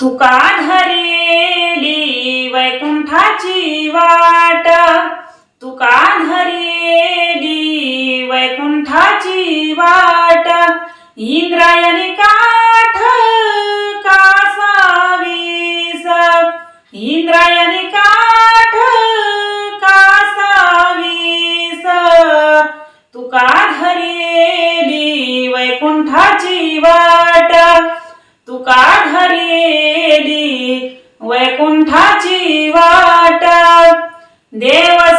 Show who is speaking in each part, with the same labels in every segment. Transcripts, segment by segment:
Speaker 1: तुका धरेली वैकुंठाची वाट? तुका धरेली वैकुंठाची वाट? इंद्रायणी काठ कासावीस इंद्रायणी ದೇವರ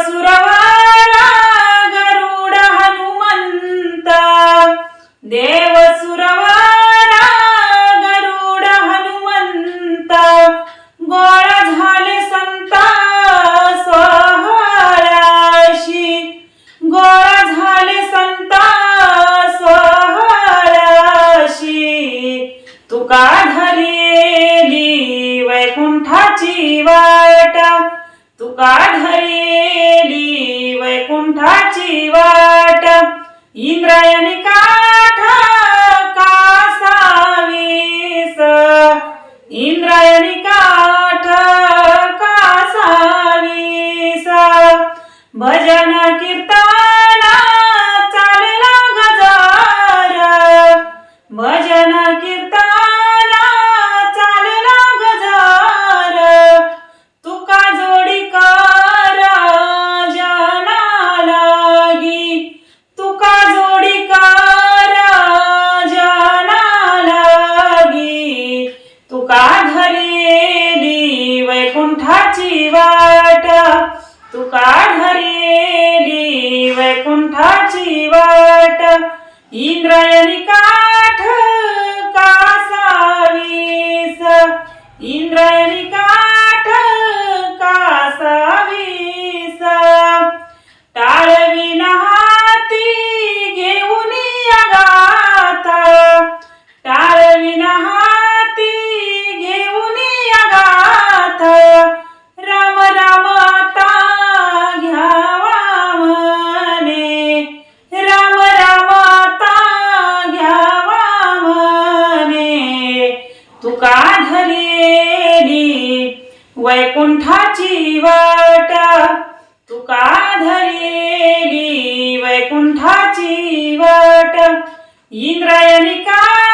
Speaker 1: इंद्रया कुंठाची वाट. इंद्रायणी का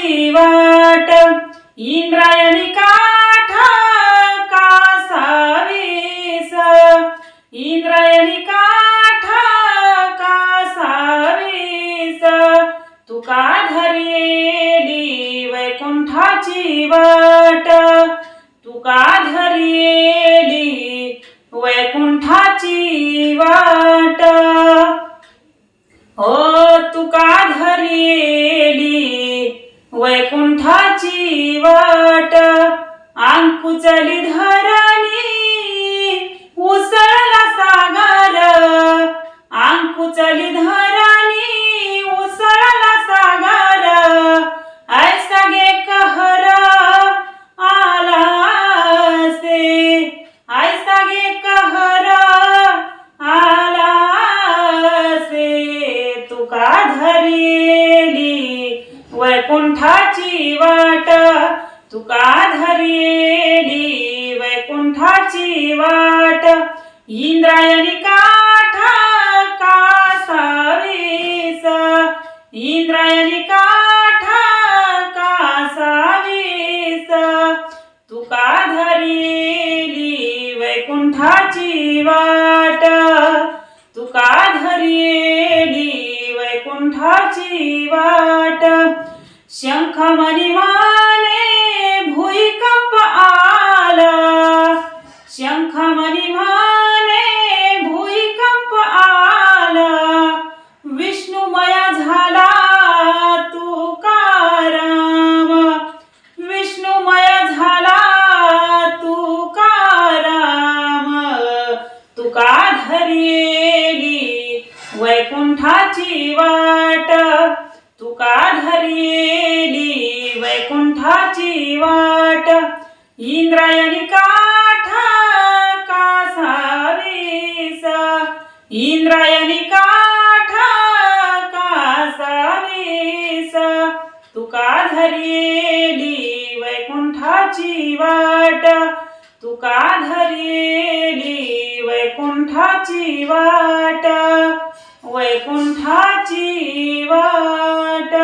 Speaker 1: காட்சி வாட்டம் இன்றைய उचली धरणी उसळला सागर. अंक उचली धरणी उसळला सागर. ऐसा गे कहर आला से ऐसा गे कहर आला से. तुका धरेली वैकुंठाची वाट तुका धरेली वाट. इंद्रायणी काठ कासावीस. इंद्रायणी काठ कासावीस. तुका धरिली वैकुंठाची वाट. तुका धरिली वैकुंठाची वाट. शंखमणी वैकुंठाची वाट. तुका धरिली वैकुंठाची वाट. इंद्रायणी काठ कासावीस. इंद्रायणी काठ कासावीस. तुका धरिली वैकुंठाची वाट. तुका धरिली वैकुंठाची वाट. वैकुंठाची वाट.